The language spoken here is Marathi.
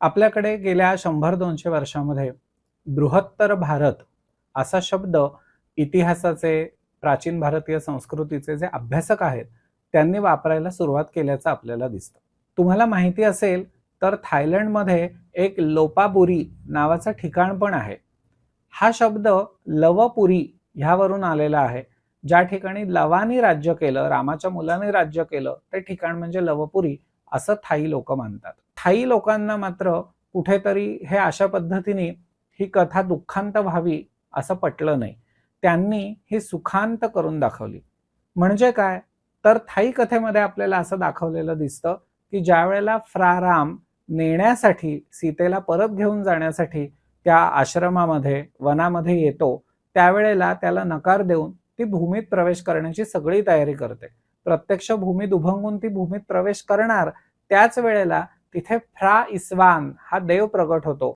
आपल्याकडे गेल्या शंभर दोनशे वर्षामध्ये बृहत्तर भारत असा शब्द इतिहासाचे प्राचीन भारतीय संस्कृतीचे जे अभ्यासक आहेत त्यांनी वापरायला सुरुवात केल्याचं आपल्याला दिसतं. तुम्हाला माहिती असेल तर थायलंडमध्ये एक लोपापुरी नावाचं ठिकाण पण आहे. हा शब्द लवपुरी ह्यावरून आलेला आहे. ज्या ठिकाणी लवानी राज्य केलं रामाच्या मुलाने राज्य केलं ते ठिकाण म्हणजे लवपुरी असं थाई लोक मानतात. थाई लोकांना मात्र कुठेतरी हे अशा पद्धतीने ही कथा दुःखांत व्हावी असं पटलं नाही. त्यांनी ही सुखांत करून दाखवली. म्हणजे काय? तर थाई कथेमध्ये आपल्याला असं दाखवलेलं दिसतं की ज्या वेळेला फ्राराम नेण्यासाठी सीतेला परत घेऊन जाण्यासाठी त्या आश्रमामध्ये वनामध्ये येतो त्यावेळेला त्याला नकार देऊन ती भूमीत प्रवेश करण्याची सगळी तयारी करते. प्रत्यक्ष भूमीत उभंगून ती भूमीत प्रवेश करणार त्याच वेळेला तिथे फ्रा इस्वान हा देव प्रगट होतो.